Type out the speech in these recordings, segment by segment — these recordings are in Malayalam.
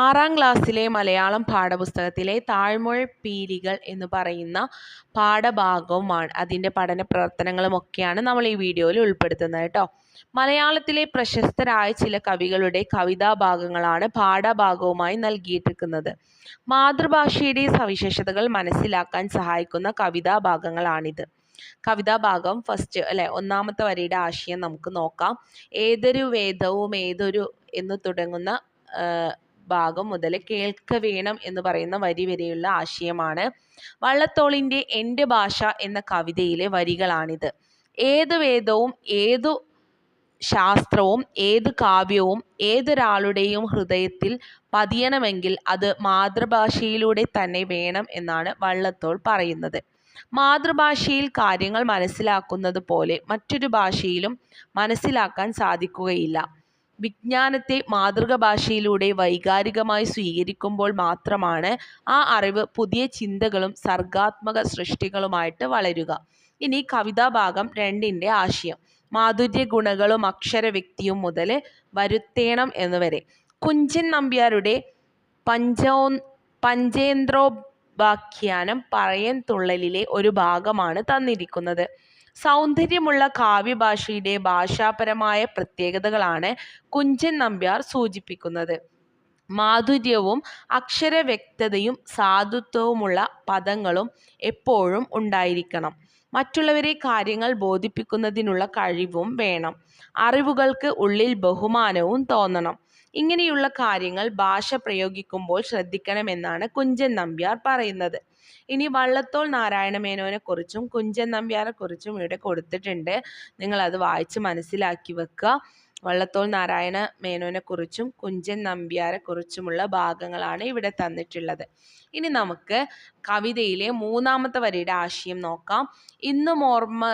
ആറാം ക്ലാസ്സിലെ മലയാളം പാഠപുസ്തകത്തിലെ താഴ്മൊഴിപ്പീലികൾ എന്ന് പറയുന്ന പാഠഭാഗവുമാണ്. അതിന്റെ പഠന പ്രവർത്തനങ്ങളുമൊക്കെയാണ് നമ്മൾ ഈ വീഡിയോയിൽ ഉൾപ്പെടുത്തുന്നത് കേട്ടോ. മലയാളത്തിലെ പ്രശസ്തരായ ചില കവികളുടെ കവിതാഭാഗങ്ങളാണ് പാഠഭാഗവുമായി നൽകിയിരിക്കുന്നത് മാതൃഭാഷയുടെ സവിശേഷതകൾ മനസ്സിലാക്കാൻ സഹായിക്കുന്ന കവിതാഭാഗങ്ങളാണിത്. കവിതാഭാഗം ഫസ്റ്റ് അല്ലെ ഒന്നാമത്തെ വരിയുടെ ആശയം നമുക്ക് നോക്കാം. ഏതൊരു വേദവും ഏതൊരു എന്ന് തുടങ്ങുന്ന ഭാഗം മുതൽ കേൾക്ക വേണം എന്ന് പറയുന്ന വരി വരെയുള്ള ആശയമാണ്. വള്ളത്തോളിന്റെ എന്റെ ഭാഷ എന്ന കവിതയിലെ വരികളാണിത്. ഏത് വേദവും ഏതു ശാസ്ത്രവും ഏത് കാവ്യവും ഏതൊരാളുടെയും ഹൃദയത്തിൽ പതിയണമെങ്കിൽ അത് മാതൃഭാഷയിലൂടെ തന്നെ വേണം എന്നാണ് വള്ളത്തോൾ പറയുന്നത്. മാതൃഭാഷയിൽ കാര്യങ്ങൾ മനസ്സിലാക്കുന്നത് പോലെ മറ്റൊരു ഭാഷയിലും മനസ്സിലാക്കാൻ സാധിക്കുകയില്ല. വിജ്ഞാനത്തെ മാതൃക ഭാഷയിലൂടെ വൈകാരികമായി സ്വീകരിക്കുമ്പോൾ മാത്രമാണ് ആ അറിവ് പുതിയ ചിന്തകളും സർഗാത്മക സൃഷ്ടികളുമായിട്ട് വളരുക. ഇനി കവിതാഭാഗം രണ്ടിന്റെ ആശയം. മാധുര്യ ഗുണങ്ങളും അക്ഷര വ്യക്തിയും മുതൽ വരുത്തേണം എന്നുവരെ. കുഞ്ചൻ നമ്പ്യാരുടെ പഞ്ചോ പഞ്ചേന്ദ്രോ പഞ്ചേന്ദ്രോപാഖ്യാനം പറയൻ തുള്ളലിലെ ഒരു ഭാഗമാണ് തന്നിരിക്കുന്നത്. സൗന്ദര്യമുള്ള കാവ്യഭാഷയുടെ ഭാഷാപരമായ പ്രത്യേകതകളാണ് കുഞ്ചൻ നമ്പ്യാർ സൂചിപ്പിക്കുന്നത്. മാധുര്യവും അക്ഷരവ്യക്തതയും സാധുത്വവുമുള്ള പദങ്ങളും എപ്പോഴും ഉണ്ടായിരിക്കണം. മറ്റുള്ളവരെ കാര്യങ്ങൾ ബോധിപ്പിക്കുന്നതിനുള്ള കഴിവും വേണം. അറിവുകൾക്ക് ഉള്ളിൽ ബഹുമാനവും തോന്നണം. ഇങ്ങനെയുള്ള കാര്യങ്ങൾ ഭാഷ പ്രയോഗിക്കുമ്പോൾ ശ്രദ്ധിക്കണമെന്നാണ് കുഞ്ചൻ നമ്പ്യാർ പറയുന്നത്. ഇനി വള്ളത്തോൾ നാരായണ മേനോനെക്കുറിച്ചും കുഞ്ചൻ നമ്പ്യാരെക്കുറിച്ചും ഇവിടെ കൊടുത്തിട്ടുണ്ട്. നിങ്ങൾ അത് വായിച്ച് മനസ്സിലാക്കി വെക്കുക. വള്ളത്തോൾ നാരായണ മേനോനെ കുറിച്ചും കുഞ്ചൻ നമ്പ്യാരെ കുറിച്ചുമുള്ള ഭാഗങ്ങളാണ് ഇവിടെ തന്നിട്ടുള്ളത്. ഇനി നമുക്ക് കവിതയിലെ മൂന്നാമത്തെ വരിയുടെ ആശയം നോക്കാം. ഇന്നും ഓർമ്മ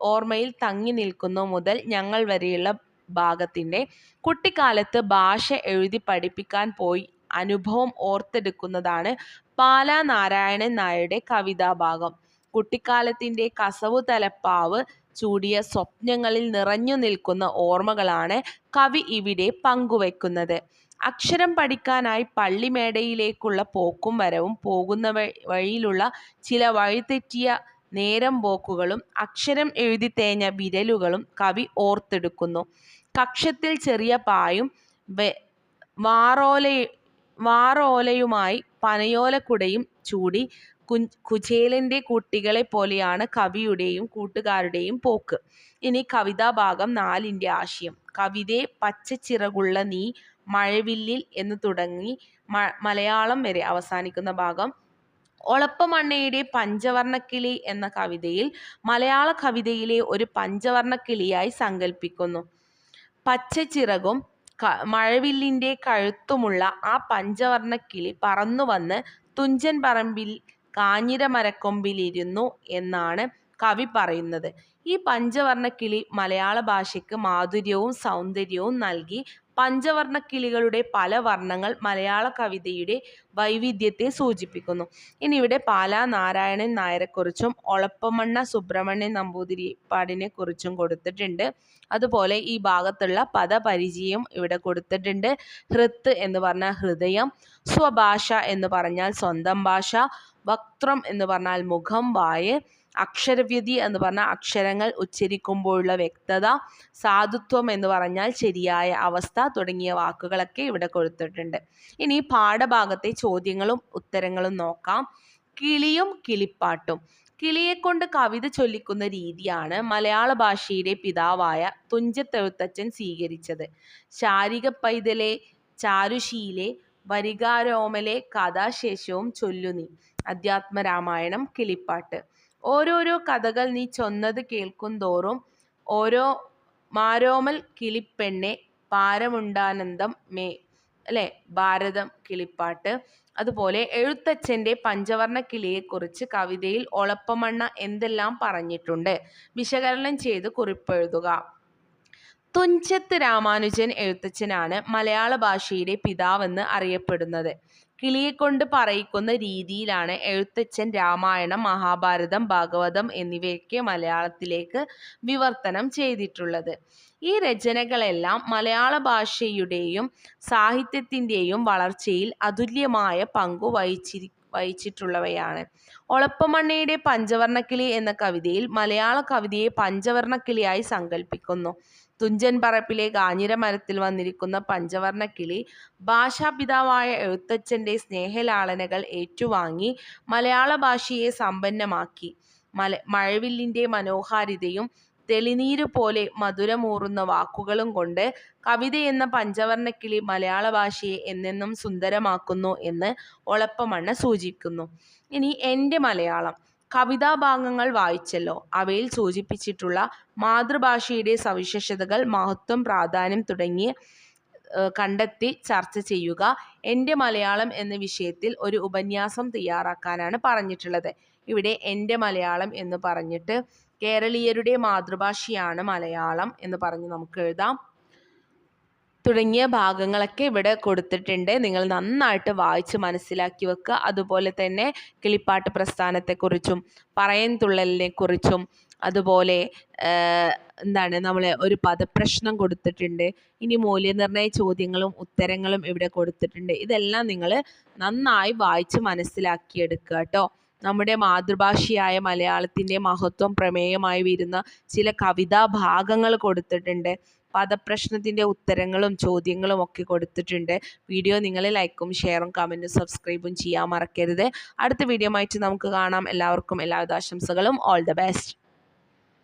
ഓർമ്മയിൽ തങ്ങി നിൽക്കുന്നു മുതൽ ഞങ്ങൾ വരെയുള്ള ഭാഗത്തിന്റെ കുട്ടിക്കാലത്ത് ഭാഷ എഴുതി പഠിപ്പിക്കാൻ പോയി അനുഭവം ഓർത്തെടുക്കുന്നതാണ് പാലാ നാരായണൻ നായരുടെ കവിതാഭാഗം. കുട്ടിക്കാലത്തിന്റെ കസവു തലപ്പാവ് ചൂടിയ സ്വപ്നങ്ങളിൽ നിറഞ്ഞു നിൽക്കുന്ന ഓർമ്മകളാണ് കവി ഇവിടെ പങ്കുവെക്കുന്നത് അക്ഷരം പഠിക്കാനായി പള്ളിമേടയിലേക്കുള്ള പോക്കും വരവും പോകുന്ന വഴിയിലുള്ള ചില വഴിതെറ്റിയ നേരം പോക്കുകളും അക്ഷരം എഴുതി തേഞ്ഞ വിരലുകളും കവി ഓർത്തെടുക്കുന്നു. കക്ഷത്തിൽ ചെറിയ പായും വാറോല വാറോലയുമായി പനയോലക്കുടയും ചൂടി കു കുചേലന്റെ കുട്ടികളെ പോലെയാണ് കവിയുടെയും കൂട്ടുകാരുടെയും പോക്ക്. ഇനി കവിതാ കവിതാഭാഗം നാലിന്റെ ആശയം. കവിതയെ പച്ചച്ചിറകുള്ള നീ മഴവില്ലിൽ എന്ന് തുടങ്ങി മലയാളം വരെ അവസാനിക്കുന്ന ഭാഗം ഒളപ്പമണ്ണയുടെ പഞ്ചവർണക്കിളി എന്ന കവിതയിൽ മലയാള കവിതയിലെ ഒരു പഞ്ചവർണക്കിളിയായി സങ്കല്പിക്കുന്നു പച്ചച്ചിറകും മഴവില്ലിന്റെ കഴുത്തുമുള്ള ആ പഞ്ചവർണക്കിളി പറന്നു വന്ന് തുഞ്ചൻ പറമ്പിൽ കാഞ്ഞിര മരക്കൊമ്പിലിരുന്നു എന്നാണ് കവി പറയുന്നത്. ഈ പഞ്ചവർണക്കിളി മലയാള ഭാഷയ്ക്ക് മാധുര്യവും സൗന്ദര്യവും നൽകി പഞ്ചവർണക്കിളികളുടെ പല വർണങ്ങൾ മലയാള കവിതയുടെ വൈവിധ്യത്തെ സൂചിപ്പിക്കുന്നു. ഇനി ഇവിടെ പാലാ നാരായണൻ നായരെക്കുറിച്ചും ഒളപ്പമണ്ണ സുബ്രഹ്മണ്യൻ നമ്പൂതിരിപ്പാടിനെ കുറിച്ചും കൊടുത്തിട്ടുണ്ട്. അതുപോലെ ഈ ഭാഗത്തുള്ള പദപരിചയം ഇവിടെ കൊടുത്തിട്ടുണ്ട്. ഹൃത്ത് എന്ന് പറഞ്ഞാൽ ഹൃദയം സ്വഭാഷ എന്ന് പറഞ്ഞാൽ സ്വന്തം ഭാഷ വക്ത്രം എന്ന് പറഞ്ഞാൽ മുഖം വായ് അക്ഷരവ്യതി എന്ന് പറഞ്ഞാൽ അക്ഷരങ്ങൾ ഉച്ചരിക്കുമ്പോഴുള്ള വ്യക്തത സാധുത്വം എന്ന് പറഞ്ഞാൽ ശരിയായ അവസ്ഥ തുടങ്ങിയ വാക്കുകളൊക്കെ ഇവിടെ കൊടുത്തിട്ടുണ്ട്. ഇനി പാഠഭാഗത്തെ ചോദ്യങ്ങളും ഉത്തരങ്ങളും നോക്കാം. കിളിയും കിളിപ്പാട്ടും. കിളിയെക്കൊണ്ട് കവിത ചൊല്ലിക്കുന്ന രീതിയാണ് മലയാള ഭാഷയുടെ പിതാവായ തുഞ്ചത്തെഴുത്തച്ഛൻ സ്വീകരിച്ചത്. ശാരിക പൈതലെ ചാരുശീലെ വരികാരോമലെ കഥാശേഷവും ചൊല്ലുനി. അധ്യാത്മരാമായണം കിളിപ്പാട്ട്. ഓരോരോ കഥകൾ നീ ചൊന്നത് കേൾക്കുന്തോറും ഓരോ മാരോമൽ കിളിപ്പെണ്ണെ പാരമുണ്ടാനന്ദം മേ അല്ലേ? ഭാരതം കിളിപ്പാട്ട്. അതുപോലെ എഴുത്തച്ഛന്റെ പഞ്ചവർണ കിളിയെക്കുറിച്ച് കവിതയിൽ ഒളപ്പമണ്ണ എന്തെല്ലാം പറഞ്ഞിട്ടുണ്ട്? വിശകലനം ചെയ്ത് കുറിപ്പെഴുതുക. തുഞ്ചത്ത് രാമാനുജൻ എഴുത്തച്ഛനാണ് മലയാള ഭാഷയുടെ പിതാവെന്ന് അറിയപ്പെടുന്നത്. കിളിയെക്കൊണ്ട് പറയിക്കുന്ന രീതിയിലാണ് എഴുത്തച്ഛൻ രാമായണം മഹാഭാരതം ഭാഗവതം എന്നിവയൊക്കെ മലയാളത്തിലേക്ക് വിവർത്തനം ചെയ്തിട്ടുള്ളത്. ഈ രചനകളെല്ലാം മലയാള ഭാഷയുടെയും സാഹിത്യത്തിന്റെയും വളർച്ചയിൽ അതുല്യമായ പങ്കു വഹിച്ചിരി വഹിച്ചിട്ടുള്ളവയാണ്. ഒളപ്പമണ്ണയുടെ പഞ്ചവർണക്കിളി എന്ന കവിതയിൽ മലയാള കവിതയെ പഞ്ചവർണക്കിളിയായി സങ്കല്പിക്കുന്നു തുഞ്ചൻ പറപ്പിലെ കാഞ്ഞിരമരത്തിൽ വന്നിരിക്കുന്ന പഞ്ചവർണക്കിളി ഭാഷാപിതാവായ എഴുത്തച്ഛന്റെ സ്നേഹലാളനകൾ ഏറ്റുവാങ്ങി മലയാള ഭാഷയെ സമ്പന്നമാക്കി. മല മഴവില്ലിന്റെ മനോഹാരിതയും തെളിനീര് പോലെ മധുരമൂറുന്ന വാക്കുകളും കൊണ്ട് കവിത എന്ന പഞ്ചവർണക്കിളി മലയാള ഭാഷയെ എന്നെന്നും സുന്ദരമാക്കുന്നു എന്ന് ഒളപ്പമണ്ണ സൂചിപ്പിക്കുന്നു. ഇനി എന്റെ മലയാളം. കവിതാഭാഗങ്ങൾ വായിച്ചല്ലോ. അവയിൽ സൂചിപ്പിച്ചിട്ടുള്ള മാതൃഭാഷയുടെ സവിശേഷതകൾ മഹത്വം പ്രാധാന്യം തുടങ്ങി കണ്ടെത്തി ചർച്ച ചെയ്യുക എന്റെ മലയാളം എന്ന വിഷയത്തിൽ ഒരു ഉപന്യാസം തയ്യാറാക്കാനാണ് പറഞ്ഞിട്ടുള്ളത്. ഇവിടെ എന്റെ മലയാളം എന്ന് പറഞ്ഞിട്ട് കേരളീയരുടെ മാതൃഭാഷയാണ് മലയാളം എന്ന് പറഞ്ഞ് നമുക്ക് എഴുതാം. തുടങ്ങിയ ഭാഗങ്ങളൊക്കെ ഇവിടെ കൊടുത്തിട്ടുണ്ട്. നിങ്ങൾ നന്നായിട്ട് വായിച്ച് മനസ്സിലാക്കി വെക്കുക. അതുപോലെ തന്നെ കിളിപ്പാട്ട് പ്രസ്ഥാനത്തെക്കുറിച്ചും പറയൻ തുള്ളലിനെക്കുറിച്ചും അതുപോലെ എന്താണ് നമ്മൾ ഒരു പദപ്രശ്നം കൊടുത്തിട്ടുണ്ട്. ഇനി മൂല്യനിർണയ ചോദ്യങ്ങളും ഉത്തരങ്ങളും ഇവിടെ കൊടുത്തിട്ടുണ്ട്. ഇതെല്ലാം നിങ്ങൾ നന്നായി വായിച്ച് മനസ്സിലാക്കിയെടുക്കുക കേട്ടോ. നമ്മുടെ മാതൃഭാഷയായ മലയാളത്തിന്റെ മഹത്വം പ്രമേയമായി വരുന്ന ചില കവിതാ ഭാഗങ്ങൾ കൊടുത്തിട്ടുണ്ട്. പദപ്രശ്നത്തിന്റെ ഉത്തരങ്ങളും ചോദ്യങ്ങളും ഒക്കെ കൊടുത്തിട്ടുണ്ട്. വീഡിയോ നിങ്ങൾ ലൈക്കും ഷെയറും കമന്റും സബ്സ്ക്രൈബും ചെയ്യാൻ മറക്കരുത്. അടുത്ത വീഡിയോ ആയിട്ട് നമുക്ക് കാണാം. എല്ലാവർക്കും എല്ലാവിധ ആശംസകളും. All the best